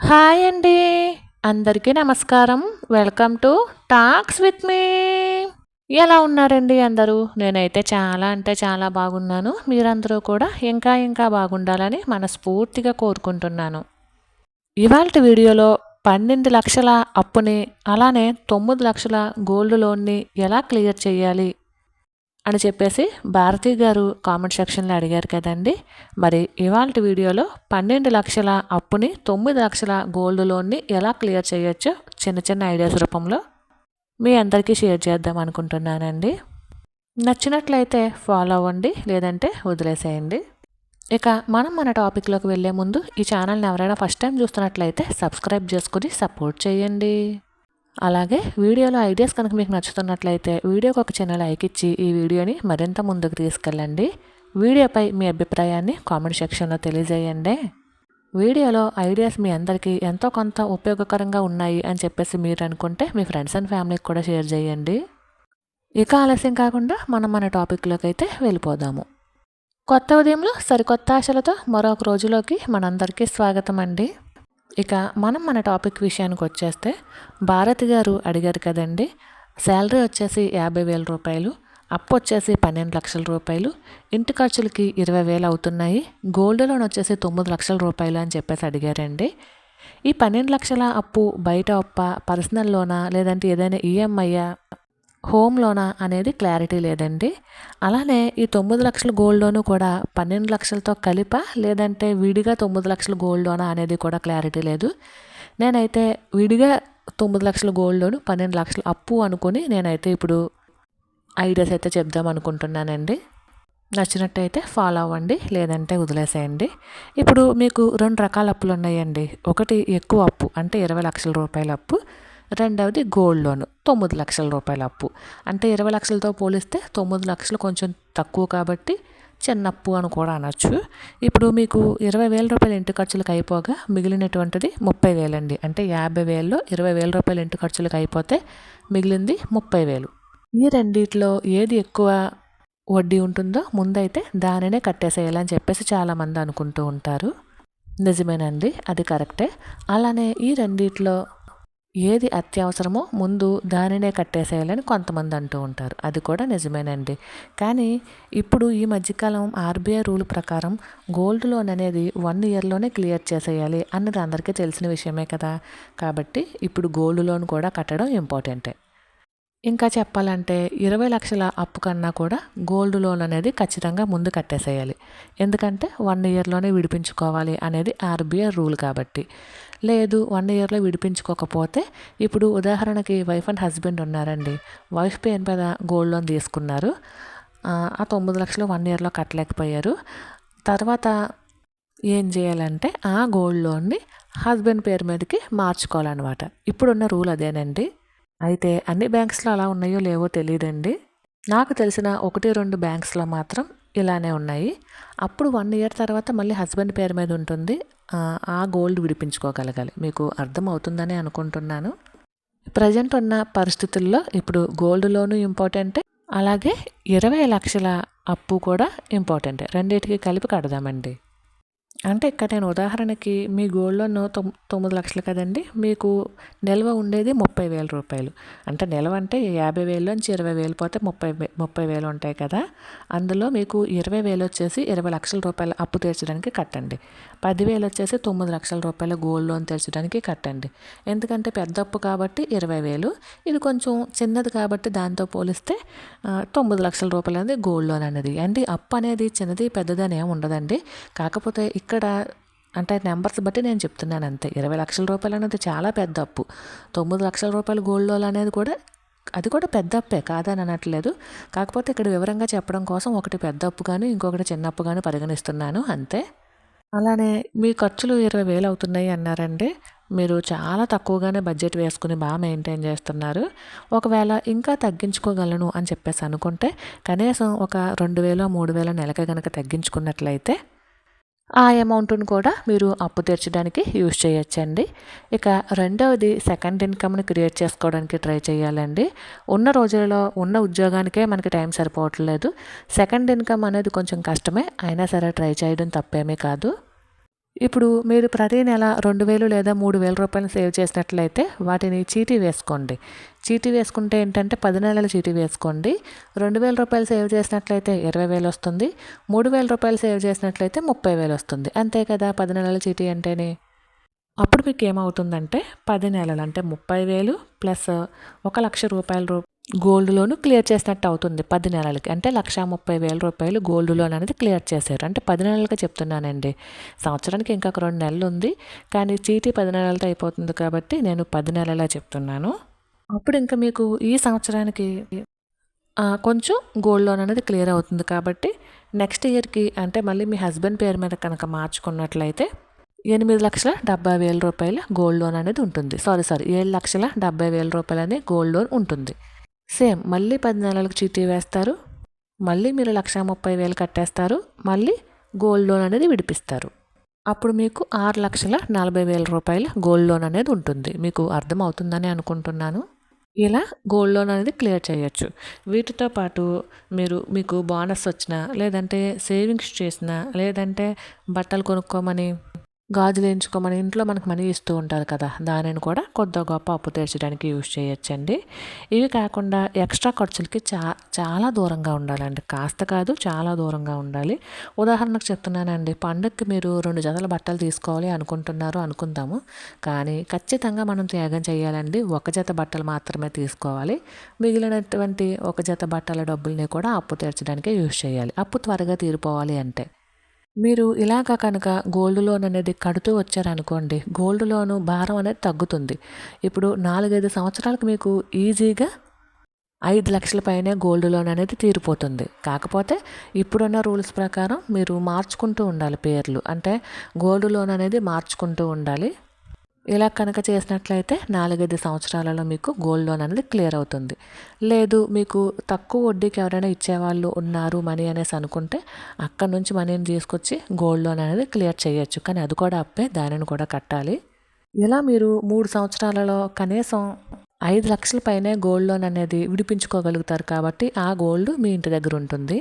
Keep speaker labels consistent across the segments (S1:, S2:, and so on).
S1: Hi అండి. అందరికీ నమస్కారం. Welcome to talks with me. ఎలా ఉన్నారండి అందరూ? నేనైతే చాలా అంటే చాలా బాగున్నాను. మీరందరూ కూడా ఇంకా ఇంకా బాగుండాలని మనస్ఫూర్తిగా కోరుకుంటున్నాను. ఇవాళ వీడియోలో పన్నెండు లక్షల అప్పుని అలానే తొమ్మిది లక్షల గోల్డ్ లోన్ని ఎలా క్లియర్ చేయాలి? అని చెప్పేసి భారతి గారు కామెంట్ సెక్షన్లో అడిగారు కదండి. మరి ఇవాళ వీడియోలో పన్నెండు లక్షల అప్పుని తొమ్మిది లక్షల గోల్డ్ లోన్ని ఎలా క్లియర్ చేయొచ్చో చిన్న చిన్న ఐడియాస్ రూపంలో మీ అందరికీ షేర్ చేద్దాం అనుకుంటున్నానండి. నచ్చినట్లయితే ఫాలో అవ్వండి లేదంటే వదిలేసేయండి. ఇక మనం మన టాపిక్లోకి వెళ్ళే ముందు ఈ ఛానల్ని ఎవరైనా ఫస్ట్ టైం చూస్తున్నట్లయితే సబ్స్క్రైబ్ చేసుకుని సపోర్ట్ చేయండి. అలాగే వీడియోలో ఐడియాస్ కనుక మీకు నచ్చుతున్నట్లయితే వీడియోకి ఒక చిన్న లైక్ ఇచ్చి ఈ వీడియోని మరింత ముందుకు తీసుకెళ్ళండి. వీడియోపై మీ అభిప్రాయాన్ని కామెంట్ సెక్షన్లో తెలియజేయండి. వీడియోలో ఐడియాస్ మీ అందరికీ ఎంతో కొంత ఉపయోగకరంగా ఉన్నాయి అని చెప్పేసి మీరు అనుకుంటే మీ ఫ్రెండ్స్ అండ్ ఫ్యామిలీకి కూడా షేర్ చేయండి. ఇక ఆలస్యం కాకుండా మనం మన టాపిక్లోకి అయితే వెళ్ళిపోదాము. కొత్త ఉదయంలో సరికొత్త ఆశలతో మరొక రోజులోకి మనందరికీ స్వాగతం అండి ఇక మనం మన టాపిక్ విషయానికి వచ్చేస్తే భారతి గారు అడిగారు కదండి శాలరీ వచ్చేసి యాభై వేల రూపాయలు అప్పు వచ్చేసి పన్నెండు లక్షల రూపాయలు ఇంటి ఖర్చులకి ఇరవై వేలు అవుతున్నాయి గోల్డ్ లోన్ వచ్చేసి తొమ్మిది లక్షల రూపాయలు అని చెప్పేసి అడిగారండి. ఈ పన్నెండు లక్షల అప్పు బయట అప్ప పర్సనల్ లోనా లేదంటే ఏదైనా ఈఎంఐయా? హోమ్ లోనా అనేది క్లారిటీ లేదండి. అలానే ఈ తొమ్మిది లక్షల గోల్డ్ లోను కూడా పన్నెండు లక్షలతో కలిప లేదంటే విడిగా తొమ్మిది లక్షల గోల్డ్ లోనా అనేది కూడా క్లారిటీ లేదు. నేనైతే విడిగా తొమ్మిది లక్షల గోల్డ్ లోను పన్నెండు లక్షల అప్పు అనుకుని నేనైతే ఇప్పుడు ఐడియాస్ అయితే చెప్దాం అనుకుంటున్నానండి. నచ్చినట్టయితే ఫాలో అవ్వండి లేదంటే వదిలేసేయండి. ఇప్పుడు మీకు రెండు రకాల అప్పులు ఉన్నాయండి. ఒకటి ఎక్కువ అప్పు అంటే ఇరవై లక్షల రూపాయల అప్పు. రెండవది గోల్డ్ లోన్ తొమ్మిది లక్షల రూపాయల అప్పు. అంటే ఇరవై లక్షలతో పోలిస్తే తొమ్మిది లక్షలు కొంచెం తక్కువ కాబట్టి చిన్న అప్పు అని కూడా అనొచ్చు. ఇప్పుడు మీకు ఇరవై వేల రూపాయల ఇంటి ఖర్చులకు అయిపోగా మిగిలినటువంటిది ముప్పై వేలండి. అంటే యాభై వేలలో ఇరవై వేల రూపాయల ఇంటి ఖర్చులకు అయిపోతే మిగిలింది ముప్పై వేలు. ఈ రెండిట్లో ఏది ఎక్కువ వడ్డీ ఉంటుందో ముందైతే దానినే కట్టేసేయాలని చెప్పేసి చాలామంది అనుకుంటూ ఉంటారు. నిజమేనండి అది కరెక్టే. అలానే ఈ రెండిట్లో ఏది అత్యవసరమో ముందు దానినే కట్టేసేయాలని కొంతమంది అంటూ ఉంటారు. అది కూడా నిజమేనండి. కానీ ఇప్పుడు ఈ మధ్యకాలం ఆర్బీఐ రూల్ ప్రకారం గోల్డ్ లోన్ అనేది వన్ ఇయర్లోనే క్లియర్ చేసేయాలి అన్నది అందరికీ తెలిసిన విషయమే కదా. కాబట్టి ఇప్పుడు గోల్డ్ లోన్ కూడా కట్టడం ఇంపార్టెంటే. ఇంకా చెప్పాలంటే ఇరవై లక్షల అప్పు కన్నా కూడా గోల్డ్ లోన్ అనేది ఖచ్చితంగా ముందు కట్టేసేయాలి. ఎందుకంటే వన్ ఇయర్లోనే విడిపించుకోవాలి అనేది ఆర్బీఐ రూల్ కాబట్టి. లేదు వన్ ఇయర్లో విడిపించుకోకపోతే ఇప్పుడు ఉదాహరణకి వైఫ్ అండ్ హస్బెండ్ ఉన్నారండి. వైఫ్ పేరు మీద గోల్డ్ లోన్ తీసుకున్నారు. ఆ తొమ్మిది లక్షలు వన్ ఇయర్లో కట్టలేకపోయారు. తర్వాత ఏం చేయాలంటే ఆ గోల్డ్ లోన్ని హస్బెండ్ పేరు మీదకి మార్చుకోవాలన్నమాట. ఇప్పుడున్న రూల్ అదేనండి. అయితే అన్ని బ్యాంక్స్లో అలా ఉన్నాయో లేవో తెలియదండి నాకు తెలిసిన ఒకటి రెండు బ్యాంక్స్లో మాత్రం ఇలానే ఉన్నాయి. అప్పుడు వన్ ఇయర్ తర్వాత మళ్ళీ హస్బెండ్ పేరు మీద ఉంటుంది. ఆ గోల్డ్ విడిపించుకోగలగాలి. మీకు అర్థమవుతుందని అనుకుంటున్నాను. ప్రజెంట్ ఉన్న పరిస్థితుల్లో ఇప్పుడు గోల్డ్ లోను ఇంపార్టెంటే అలాగే ఇరవై లక్షల అప్పు కూడా ఇంపార్టెంటే. రెండింటికి కలిపి కడదామండి. అంటే ఇక్కడ నేను ఉదాహరణకి మీ గోల్డ్ లోన్ తొమ్మిది లక్షలు కదండి మీకు నిల్వ ఉండేది ముప్పై వేల రూపాయలు. అంటే నిల్వ అంటే యాభై నుంచి ఇరవై వేలు పోతే ముప్పై ముప్పై వేలు ఉంటాయి కదా అందులో మీకు ఇరవై వేలు వచ్చేసి ఇరవై లక్షల రూపాయలు అప్పు తీర్చడానికి కట్టండి. పదివేలు వచ్చేసి తొమ్మిది లక్షల రూపాయల గోల్డ్ లోన్ తీర్చడానికి కట్టండి. ఎందుకంటే పెద్ద అప్పు కాబట్టి ఇరవై వేలు ఇది కొంచెం చిన్నది కాబట్టి దాంతో పోలిస్తే తొమ్మిది లక్షల రూపాయలు అనేది గోల్డ్ లోన్ అనేది. అండి అప్పు అనేది చిన్నది పెద్దది అని ఏమి ఉండదండి. కాకపోతే ఇక్కడ అంటే నెంబర్స్ బట్టి నేను చెప్తున్నాను అంతే. ఇరవై లక్షల రూపాయలు అనేది చాలా పెద్ద అప్పు. తొమ్మిది లక్షల రూపాయలు గోల్డ్ లోన్ అనేది కూడా అది కూడా పెద్ద అప్పే కాదని అనట్లేదు. కాకపోతే ఇక్కడ వివరంగా చెప్పడం కోసం ఒకటి పెద్ద అప్పు కానీ ఇంకొకటి చిన్న అప్పు కానీ పరిగణిస్తున్నాను. అంతే. అలానే మీ ఖర్చులు ఇరవై వేలు అవుతున్నాయి అన్నారండి. మీరు చాలా తక్కువగానే బడ్జెట్ వేసుకుని బాగా మెయింటైన్ చేస్తున్నారు. ఒకవేళ ఇంకా తగ్గించుకోగలను అని చెప్పేసి అనుకుంటే కనీసం ఒక రెండు వేలు మూడు వేల నెలకి కనుక తగ్గించుకున్నట్లయితే ఆ అమౌంట్ను కూడా మీరు అప్పు తీర్చడానికి యూజ్ చేయొచ్చండి. ఇక రెండవది సెకండ్ ఇన్కమ్ని క్రియేట్ చేసుకోవడానికి ట్రై చేయాలండి. ఉన్న రోజులలో ఉన్న ఉద్యోగానికే మనకి టైం సరిపోవట్లేదు. సెకండ్ ఇన్కమ్ అనేది కొంచెం కష్టమే అయినా సరే ట్రై చేయడం తప్పేమీ కాదు. ఇప్పుడు మీరు ప్రతి నెల రెండు వేలు లేదా మూడు వేల రూపాయలు సేవ్ చేసినట్లయితే వాటిని చీటీ వేసుకోండి. చీటీ వేసుకుంటే ఏంటంటే పది నెలల చీటీ వేసుకోండి. రెండు వేల రూపాయలు సేవ్ చేసినట్లయితే ఇరవై వేలు వస్తుంది. మూడు వేల రూపాయలు సేవ్ చేసినట్లయితే ముప్పై వేలు వస్తుంది. అంతే కదా పది నెలల చీటీ అంటేనే? అప్పుడు మీకు ఏమవుతుందంటే పది నెలలు అంటే ముప్పై వేలు ప్లస్ ఒక లక్ష రూపాయల రూ గోల్డ్ లోన్ క్లియర్ చేసినట్టు అవుతుంది. పది నెలలకి. అంటే లక్ష ముప్పై వేల రూపాయలు గోల్డ్ లోన్ అనేది క్లియర్ చేశారు. అంటే పది నెలలకి చెప్తున్నానండి. సంవత్సరానికి ఇంకొక రెండు నెలలు ఉంది. కానీ చీటీ పది నెలలతో అయిపోతుంది కాబట్టి నేను పది నెలలా చెప్తున్నాను. అప్పుడు ఇంకా మీకు ఈ సంవత్సరానికి కొంచెం గోల్డ్ లోన్ అనేది క్లియర్ అవుతుంది కాబట్టి నెక్స్ట్ ఇయర్కి అంటే మళ్ళీ మీ హస్బెండ్ పేరు మీద కనుక మార్చుకున్నట్లయితే ఎనిమిది లక్షల డెబ్బై వేల రూపాయల గోల్డ్ లోన్ అనేది ఉంటుంది. సారీ సారీ ఏడు లక్షల డెబ్బై వేల రూపాయలు అనేది గోల్డ్ లోన్ ఉంటుంది. సేమ్ మళ్ళీ పది నెలలకు చీటీ వేస్తారు మళ్ళీ మీరు లక్ష ముప్పై వేలు కట్టేస్తారు మళ్ళీ గోల్డ్ లోన్ అనేది విడిపిస్తారు. అప్పుడు మీకు ఆరు లక్షల నలభై వేల రూపాయల గోల్డ్ లోన్ అనేది ఉంటుంది. మీకు అర్థమవుతుందని అనుకుంటున్నాను. ఇలా గోల్డ్ లోన్ అనేది క్లియర్ చేయొచ్చు. వీటితో పాటు మీరు మీకు బోనస్ వచ్చినా లేదంటే సేవింగ్స్ చేసినా లేదంటే బట్టలు కొనుక్కోమని గాజులు వేయించుకోమని ఇంట్లో మనకు మనీ ఇస్తూ ఉంటారు కదా దానిని కూడా కొద్ది గొప్ప అప్పు తీర్చడానికి యూజ్ చేయొచ్చండి. ఇవి కాకుండా ఎక్స్ట్రా ఖర్చులకి చా చాలా దూరంగా ఉండాలండి. కాస్త కాదు చాలా దూరంగా ఉండాలి. ఉదాహరణకు చెప్తున్నానండి పండుగకి మీరు రెండు జతల బట్టలు తీసుకోవాలి అనుకుంటున్నారు అనుకుందాము. కానీ ఖచ్చితంగా మనం త్యాగం చేయాలండి ఒక జత బట్టలు మాత్రమే తీసుకోవాలి. మిగిలినటువంటి ఒక జత బట్టల డబ్బుల్ని కూడా అప్పు తీర్చడానికే యూజ్ చేయాలి. అప్పు త్వరగా తీరిపోవాలి అంటే. మీరు ఇలాగ కనుక గోల్డ్ లోన్ అనేది కడుతూ వచ్చారనుకోండి గోల్డ్ లోను భారం అనేది తగ్గుతుంది. ఇప్పుడు నాలుగైదు సంవత్సరాలకు మీకు ఈజీగా ఐదు లక్షల పైనే గోల్డ్ లోన్ అనేది తీరిపోతుంది. కాకపోతే ఇప్పుడున్న రూల్స్ ప్రకారం మీరు మార్చుకుంటూ ఉండాలి పేర్లు. అంటే గోల్డ్ లోన్ అనేది మార్చుకుంటూ ఉండాలి. ఇలా కనుక చేసినట్లయితే నాలుగైదు సంవత్సరాలలో మీకు గోల్డ్ లోన్ అనేది క్లియర్ అవుతుంది. లేదు మీకు తక్కువ వడ్డీకి ఎవరైనా ఇచ్చేవాళ్ళు ఉన్నారు మనీ అనేసి అనుకుంటే అక్కడ నుంచి మనీని తీసుకొచ్చి గోల్డ్ లోన్ అనేది క్లియర్ చేయొచ్చు. కానీ అది కూడా అప్పే దానిని కూడా కట్టాలి. ఇలా మీరు మూడు సంవత్సరాలలో కనీసం ఐదు లక్షల పైనే గోల్డ్ లోన్ అనేది విడిపించుకోగలుగుతారు కాబట్టి ఆ గోల్డ్ మీ ఇంటి దగ్గర ఉంటుంది.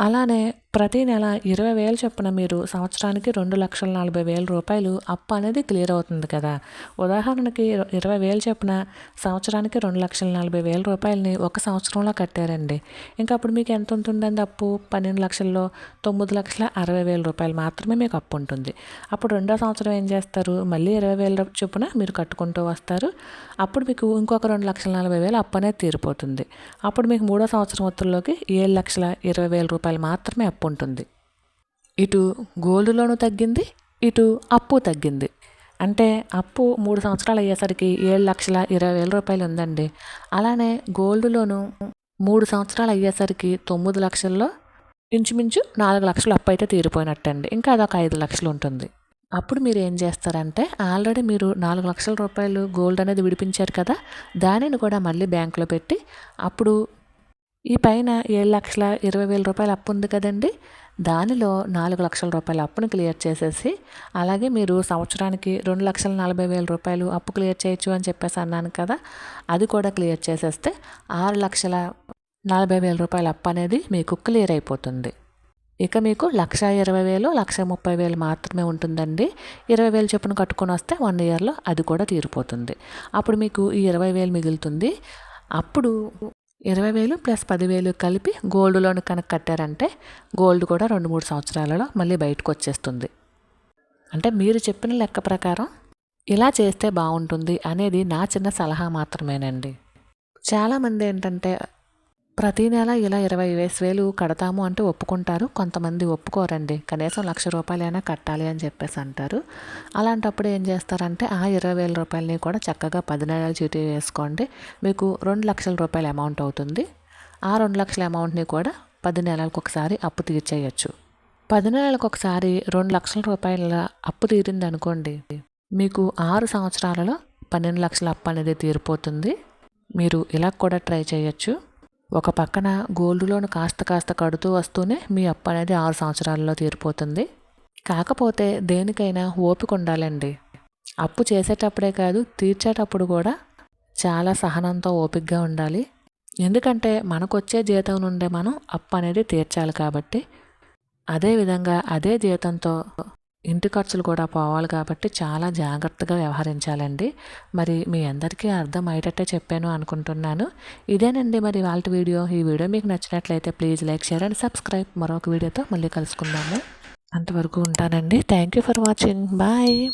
S1: అలానే ప్రతి నెల ఇరవై వేలు చొప్పున మీరు సంవత్సరానికి రెండు లక్షల నలభై వేల రూపాయలు అప్పు అనేది క్లియర్ అవుతుంది కదా. ఉదాహరణకి ఇరవై వేలు చొప్పున సంవత్సరానికి రెండు లక్షల నలభై వేల రూపాయలని ఒక సంవత్సరంలో కట్టారండి. ఇంకా అప్పుడు మీకు ఎంత ఉంటుందండి అప్పు? పన్నెండు లక్షల్లో తొమ్మిది లక్షల అరవై వేల రూపాయలు మాత్రమే మీకు అప్పు ఉంటుంది. అప్పుడు రెండో సంవత్సరం ఏం చేస్తారు? మళ్ళీ ఇరవై వేల చొప్పున మీరు కట్టుకుంటూ వస్తారు. అప్పుడు మీకు ఇంకొక రెండు లక్షల నలభై వేలు అప్పు అనేది తీరిపోతుంది. అప్పుడు మీకు మూడో సంవత్సరం మొత్తంలోకి ఏడు లక్షల ఇరవై వేల రూపాయలు మాత్రమే అప్పు ఉంటుంది ఇటు గోల్డ్ లోను తగ్గింది ఇటు అప్పు తగ్గింది. అంటే అప్పు మూడు సంవత్సరాలు అయ్యేసరికి ఏడు లక్షల ఇరవై వేల రూపాయలు ఉందండి. అలానే గోల్డ్ లోను మూడు సంవత్సరాలు అయ్యేసరికి తొమ్మిది లక్షల్లో ఇంచుమించు నాలుగు లక్షలు అప్పు అయితే తీరిపోయినట్టండి. ఇంకా అదొక ఐదు లక్షలు ఉంటుంది. అప్పుడు మీరు ఏం చేస్తారంటే ఆల్రెడీ మీరు నాలుగు లక్షల రూపాయలు గోల్డ్ అనేది విడిపించారు కదా దానిని కూడా మళ్ళీ బ్యాంకులో పెట్టి అప్పుడు ఈ పైన ఏడు లక్షల ఇరవై వేల రూపాయల అప్పు ఉంది కదండి. దానిలో నాలుగు లక్షల రూపాయల అప్పును క్లియర్ చేసేసి అలాగే మీరు సంవత్సరానికి రెండు లక్షల నలభై వేల రూపాయలు అప్పు క్లియర్ చేయొచ్చు అని చెప్పేసి అన్నాను కదా. అది కూడా క్లియర్ చేసేస్తే ఆరు లక్షల నలభై వేల రూపాయల అప్పు అనేది మీకు క్లియర్ అయిపోతుంది. ఇక మీకు లక్ష ఇరవై వేలు లక్ష ముప్పై వేలు మాత్రమే ఉంటుందండి. ఇరవై వేలు చొప్పున కట్టుకొని వస్తే వన్ ఇయర్లో అది కూడా తీరిపోతుంది. అప్పుడు మీకు ఈ ఇరవై వేలు మిగులుతుంది. అప్పుడు ఇరవై వేలు ప్లస్ పదివేలు కలిపి గోల్డ్ లోన్ కనుక కట్టారంటే గోల్డ్ కూడా రెండు మూడు సంవత్సరాలలో మళ్ళీ బయటకు వచ్చేస్తుంది. అంటే మీరు చెప్పిన లెక్క ప్రకారం ఇలా చేస్తే బాగుంటుంది అనేది నా చిన్న సలహా మాత్రమేనండి. చాలామంది ఏంటంటే ప్రతి నెల ఇలా ఇరవై వేసి వేలు కడతాము అంటే ఒప్పుకుంటారు. కొంతమంది ఒప్పుకోరండి. కనీసం లక్ష రూపాయలైనా కట్టాలి అని చెప్పేసి అంటారు. అలాంటప్పుడు ఏం చేస్తారంటే ఆ ఇరవై వేల రూపాయలని కూడా చక్కగా పది నెలల చీటీ వేసుకోండి. మీకు రెండు లక్షల రూపాయల అమౌంట్ అవుతుంది. ఆ రెండు లక్షల అమౌంట్ని కూడా పది నెలలకు ఒకసారి అప్పు తీర్చేయచ్చు. పది నెలలకు ఒకసారి రెండు లక్షల రూపాయల అప్పు తీరింది అనుకోండి మీకు ఆరు సంవత్సరాలలో పన్నెండు లక్షల అప్పు అనేది తీరిపోతుంది. మీరు ఇలా కూడా ట్రై చేయొచ్చు. ఒక పక్కన గోల్డ్ లోన్ కాస్త కాస్త కడుతూ వస్తూనే మీ అప్పు అనేది ఆరు సంవత్సరాల్లో తీరిపోతుంది. కాకపోతే దేనికైనా ఓపిక ఉండాలండి. అప్పు చేసేటప్పుడే కాదు తీర్చేటప్పుడు కూడా చాలా సహనంతో ఓపికగా ఉండాలి. ఎందుకంటే మనకు వచ్చే జీతం నుండే మనం అప్పు అనేది తీర్చాలి కాబట్టి. అదేవిధంగా అదే జీతంతో ఇంటి ఖర్చులు కూడా పోవాలి కాబట్టి చాలా జాగ్రత్తగా వ్యవహరించాలండి. మరి మీ అందరికీ అర్థం అయ్యేటట్టే చెప్పాను అనుకుంటున్నాను. ఇదేనండి మరి వాళ్ళ వీడియో. ఈ వీడియో మీకు నచ్చినట్లయితే please like share and subscribe. మరొక వీడియోతో మళ్ళీ కలుసుకుందాము. అంతవరకు ఉంటానండి. Thank you for watching. Bye.